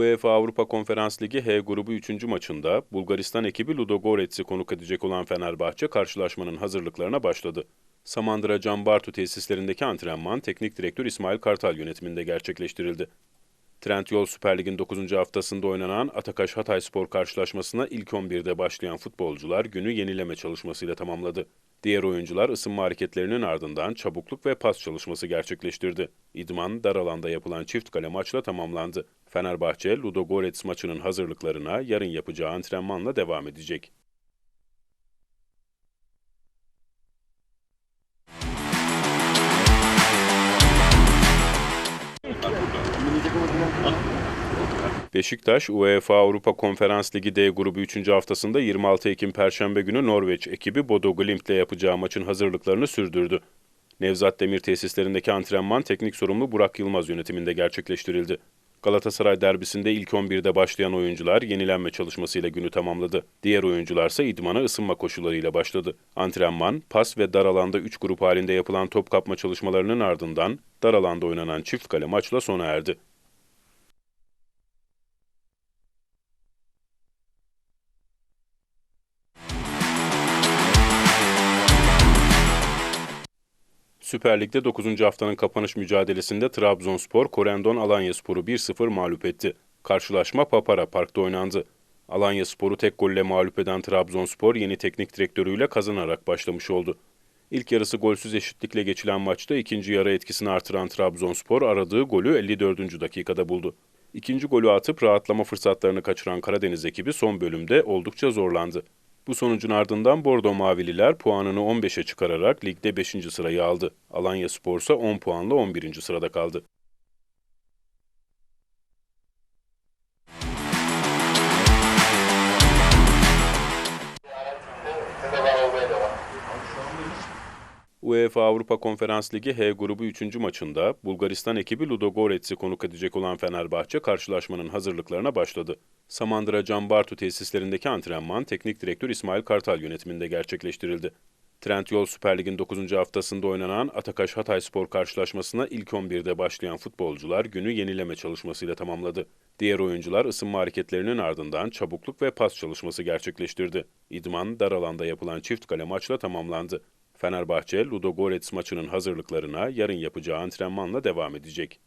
UEFA Avrupa Konferans Ligi H grubu 3. maçında Bulgaristan ekibi Ludogorets'i konuk edecek olan Fenerbahçe karşılaşmanın hazırlıklarına başladı. Samandıra Can Bartu tesislerindeki antrenman teknik direktör İsmail Kartal yönetiminde gerçekleştirildi. Trendyol Süper Lig'in 9. haftasında oynanan Atakaş Hatay Spor karşılaşmasına ilk 11'de başlayan futbolcular günü yenileme çalışmasıyla tamamladı. Diğer oyuncular ısınma hareketlerinin ardından çabukluk ve pas çalışması gerçekleştirdi. İdman dar alanda yapılan çift kale maçla tamamlandı. Fenerbahçe, Ludogorets maçının hazırlıklarına yarın yapacağı antrenmanla devam edecek. Beşiktaş, UEFA Avrupa Konferans Ligi D grubu 3. haftasında 26 Ekim Perşembe günü Norveç ekibi Bodo Glimt ile yapacağı maçın hazırlıklarını sürdürdü. Nevzat Demir tesislerindeki antrenman teknik sorumlu Burak Yılmaz yönetiminde gerçekleştirildi. Galatasaray derbisinde ilk 11'de başlayan oyuncular yenilenme çalışmasıyla günü tamamladı. Diğer oyuncularsa idmana ısınma koşullarıyla başladı. Antrenman, pas ve dar alanda 3 grup halinde yapılan top kapma çalışmalarının ardından dar alanda oynanan çift kale maçla sona erdi. Süper Lig'de 9. haftanın kapanış mücadelesinde Trabzonspor, Korendon Alanyaspor'u 1-0 mağlup etti. Karşılaşma Papara Park'ta oynandı. Alanyaspor'u tek golle mağlup eden Trabzonspor yeni teknik direktörüyle kazanarak başlamış oldu. İlk yarısı golsüz eşitlikle geçilen maçta ikinci yarı etkisini artıran Trabzonspor aradığı golü 54. dakikada buldu. İkinci golü atıp rahatlama fırsatlarını kaçıran Karadeniz ekibi son bölümde oldukça zorlandı. Bu sonucun ardından Bordo Mavililer puanını 15'e çıkararak ligde 5. sırayı aldı. Alanya Spor ise 10 puanla 11. sırada kaldı. UEFA Avrupa Konferans Ligi H grubu 3. maçında Bulgaristan ekibi Ludogorets'i konuk edecek olan Fenerbahçe karşılaşmanın hazırlıklarına başladı. Samandıra Can tesislerindeki antrenman teknik direktör İsmail Kartal yönetiminde gerçekleştirildi. Trendyol Süper Lig'in 9. haftasında oynanan Atakaş Hatay Spor karşılaşmasına ilk 11'de başlayan futbolcular günü yenileme çalışmasıyla tamamladı. Diğer oyuncular ısınma hareketlerinin ardından çabukluk ve pas çalışması gerçekleştirdi. İdman dar alanda yapılan çift kale maçla tamamlandı. Fenerbahçe, Ludogorets maçının hazırlıklarına yarın yapacağı antrenmanla devam edecek.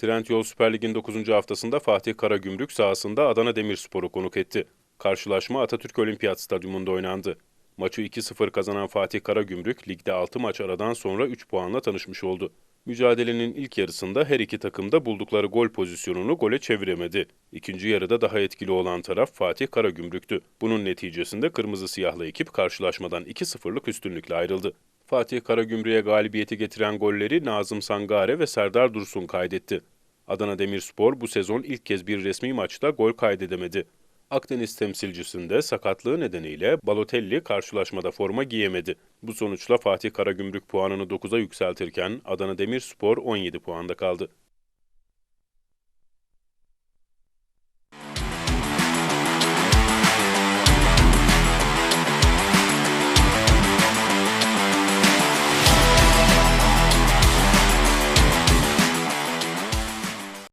Trendyol Süper Lig'in 9. haftasında Fatih Karagümrük sahasında Adana Demirspor'u konuk etti. Karşılaşma Atatürk Olimpiyat Stadyumunda oynandı. Maçı 2-0 kazanan Fatih Karagümrük, ligde 6 maç aradan sonra 3 puanla tanışmış oldu. Mücadelenin ilk yarısında her iki takım da buldukları gol pozisyonunu gole çeviremedi. İkinci yarıda daha etkili olan taraf Fatih Karagümrük'tü. Bunun neticesinde kırmızı siyahlı ekip karşılaşmadan 2-0'lık üstünlükle ayrıldı. Fatih Karagümrük'e galibiyeti getiren golleri Nazım Sangare ve Serdar Dursun kaydetti. Adana Demirspor bu sezon ilk kez bir resmi maçta gol kaydedemedi. Akdeniz temsilcisinde sakatlığı nedeniyle Balotelli karşılaşmada forma giyemedi. Bu sonuçla Fatih Karagümrük puanını 9'a yükseltirken Adana Demirspor 17 puanda kaldı.